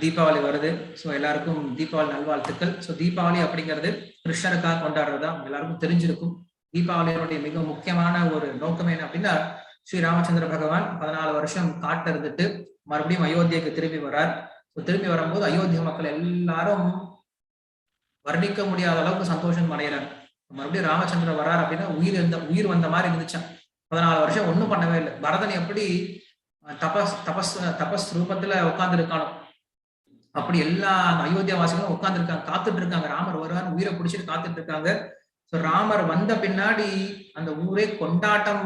தீபாவளி வருது. ஸோ எல்லாருக்கும் தீபாவளி நல்வாழ்த்துக்கள். ஸோ தீபாவளி அப்படிங்கிறது கிருஷ்ணருக்காக கொண்டாடுறது தான் எல்லாருக்கும் தெரிஞ்சிருக்கும். தீபாவளியினுடைய மிக முக்கியமான ஒரு நோக்கம் என்ன அப்படின்னா ஸ்ரீ ராமச்சந்திர பகவான் பதினாலு வருஷம் காட்டில் இருந்துட்டு மறுபடியும் அயோத்தியக்கு திரும்பி வரார் ஸோ திரும்பி வரும்போது அயோத்திய மக்கள் எல்லாரும் வர்ணிக்க முடியாத அளவுக்கு சந்தோஷம் அடைகிறாங்க மறுபடியும் ராமச்சந்திரன் வரார் அப்படின்னா உயிர் இருந்த உயிர் வந்த மாதிரி இருந்துச்சான் பதினாலு வருஷம் ஒன்றும் பண்ணவே இல்லை. பரதன் எப்படி தபஸ் தபஸ் தபஸ் ரூபத்துல உட்காந்துருக்கானோ அப்படி எல்லா அயோத்தியா வாசிகளும் உட்கார்ந்து இருக்காங்க காத்துட்டு இருக்காங்க ராமர் வருவார் உயிரை பிடிச்சிட்டு காத்துட்டு இருக்காங்க ஸோ ராமர் வந்த பின்னாடி அந்த ஊரே கொண்டாட்டம்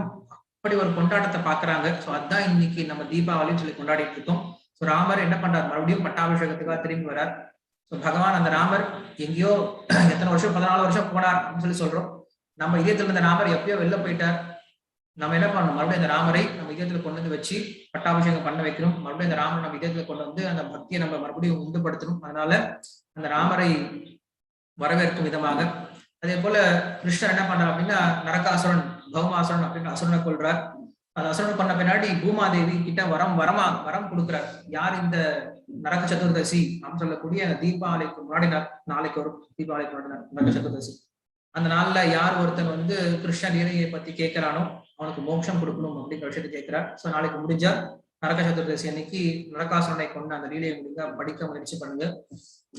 அப்படி ஒரு கொண்டாட்டத்தை பாக்குறாங்க. ஸோ அதுதான் இன்னைக்கு நம்ம தீபாவளின்னு சொல்லி கொண்டாடிட்டு இருக்கோம் ஸோ ராமர் என்ன பண்றார்? மறுபடியும் பட்டாபிஷேகத்துக்காக திரும்பி வரார். ஸோ பகவான் அந்த ராமர் எங்கேயோ எத்தனை வருஷம் பதினாலு வருஷம் போனார் அப்படின்னு சொல்லி சொல்றோம். நம்ம இதயத்துல இருந்த ராமர் எப்பயோ வெளில போயிட்டார். நம்ம என்ன பண்ணணும்? மறுபடியும் இந்த ராமரை நம்ம இதயத்துல கொண்டு வந்து வச்சு பட்டாபிஷேகம் பண்ண வைக்கணும். மறுபடியும் இந்த ராமரை நம்ம இதயத்துல கொண்டு வந்து அந்த பக்தியை நம்ம மறுபடியும் உண்டுபடுத்தணும். அதனால அந்த ராமரை வரவேற்கும் விதமாக. அதே போல கிருஷ்ணர் என்ன பண்றார் அப்படின்னா நரகாசுரன் பௌமாசுரன் அப்படின்னு அசுரனை கொள்றார் அந்த அசுரன் பண்ண பின்னாடி பூமாதேவி கிட்ட வரம் வரமா வரம் கொடுக்குறார். யார் இந்த நரக சதுர்தசி அப்படின்னு சொல்லக்கூடிய தீபாவளிக்கு முன்னாடி நாளைக்கு வரும். தீபாவளிக்கு முன்னாடி நரக சதுர்தசி அந்த நாள்ல யார் ஒருத்தன் வந்து கிருஷ்ண லீலையை பத்தி கேட்கிறானோ அவனுக்கு மோட்சம் கொடுக்கணும் அப்படிங்கிற விஷயத்த கேட்கிறார். சோ நாளைக்கு முடிஞ்சா நரக சதுர்தசி அன்னைக்கு நரகாசுரனை கொண்டு அந்த லீலையை முடிஞ்சா படிக்க முயற்சி பண்ணுங்க.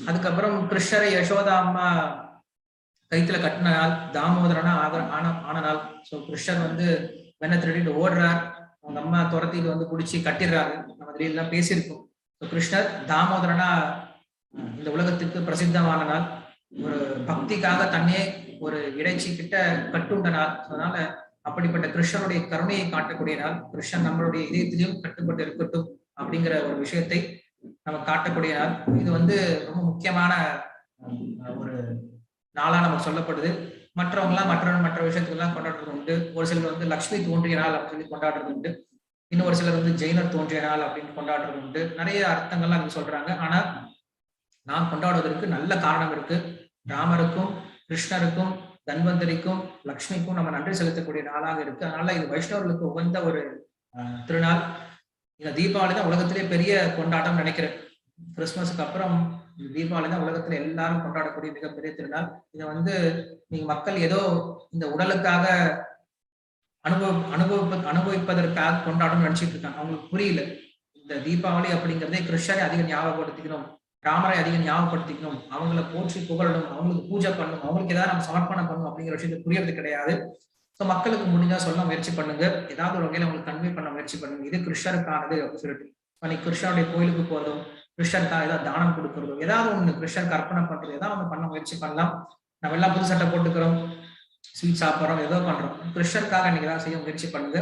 அதுக்கப்புறம் கிருஷ்ணரை யசோதா அம்மா கைத்துல கட்டின நாள் தாமோதரனா ஆக ஆன ஆன நாள் ஸோ கிருஷ்ணர் வந்து வெண்ண திருடிட்டு ஓடுறார். அவங்க அம்மா துரத்திட்டு வந்து பிடிச்சி கட்டிடுறாரு. நம்ம எல்லாம் பேசியிருக்கோம். ஸோ கிருஷ்ணர் தாமோதரனா இந்த உலகத்துக்கு பிரசித்தமான நாள் ஒரு பக்திக்காக தன்னே ஒரு இடைச்சி கிட்ட கட்டுண்ட நாள் அதனால அப்படிப்பட்ட கிருஷ்ணனுடைய கருணையை காட்டக்கூடிய நாள் கிருஷ்ணன் நம்மளுடைய இதயத்திலையும் கட்டுப்பட்டு இருக்கட்டும் அப்படிங்கிற ஒரு விஷயத்தை நம்ம காட்டக்கூடிய நாள் இது வந்து ரொம்ப முக்கியமான ஒரு நாளா நமக்கு சொல்லப்படுது. மற்றவங்க எல்லாம் மற்ற மற்ற விஷயத்துக்கெல்லாம் கொண்டாடுறது உண்டு ஒரு சிலர் வந்து லக்ஷ்மி தோன்றிய நாள் அப்படின்னு சொல்லி கொண்டாடுறது உண்டு இன்னும் ஒரு சிலர் வந்து ஜெயினர் தோன்றிய நாள் அப்படின்னு கொண்டாடுறது உண்டு நிறைய அர்த்தங்கள்லாம் அங்க சொல்றாங்க. ஆனா நான் கொண்டாடுவதற்கு நல்ல காரணம் இருக்கு. ராமருக்கும் கிருஷ்ணருக்கும் தன்வந்தரிக்கும் லக்ஷ்மிக்கும் நம்ம நன்றி செலுத்தக்கூடிய நாளாக இருக்கு. அதனால இது வைஷ்ணவர்களுக்கு உகந்த ஒரு திருநாள். இந்த தீபாவளி தான் உலகத்திலே பெரிய கொண்டாட்டம் நினைக்கிறேன். கிறிஸ்துமஸுக்கு அப்புறம் தீபாவளி தான் உலகத்துல எல்லாரும் கொண்டாடக்கூடிய மிகப்பெரிய திருநாள். இதை வந்து நீங்க மக்கள் ஏதோ இந்த உடலுக்காக அனுபவ அனுபவிப்ப அனுபவிப்பதற்காக கொண்டாடணும்னு நினைச்சிட்டு இருக்காங்க. அவங்களுக்கு புரியல. இந்த தீபாவளி அப்படிங்கிறதே கிருஷ்ணரை அதிகம் ஞாபகப்படுத்திக்கிறோம் ராமரை அதிகம் ஞாபகப்படுத்திக்கணும் அவங்கள போற்றி புகழணும் அவங்களுக்கு பூஜை பண்ணணும் அவங்களுக்கு ஏதாவது நம்ம சமர்ப்பணம் பண்ணணும் அப்படிங்கிற விஷயத்தை புரியறது கிடையாது. ஸோ மக்களுக்கு முடிஞ்சா சொல்ல முயற்சி பண்ணுங்க. ஏதாவது ஒரு வகையில அவங்களுக்கு கன்வே பண்ண முயற்சி பண்ணுங்க. இது கிருஷ்ணருக்கானது அப்படின்னு சொல்லிட்டு. அன்னைக்கு கிருஷ்ணனுடைய கோயிலுக்கு போறதும் கிருஷ்ணருக்காக ஏதாவது தானம் கொடுக்கறதும் ஏதாவது ஒன்று கிருஷ்ணருக்கு அர்ப்பணை பண்றது ஏதாவது ஒன்று பண்ண முயற்சி பண்ணலாம். நம்ம எல்லாம் புது சட்டை போட்டுக்கிறோம் ஸ்வீட் சாப்பிட்றோம் ஏதோ பண்றோம். கிருஷ்ணருக்காக இன்னைக்கு ஏதாவது செய்ய முயற்சி பண்ணுங்க.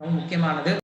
ரொம்ப முக்கியமானது.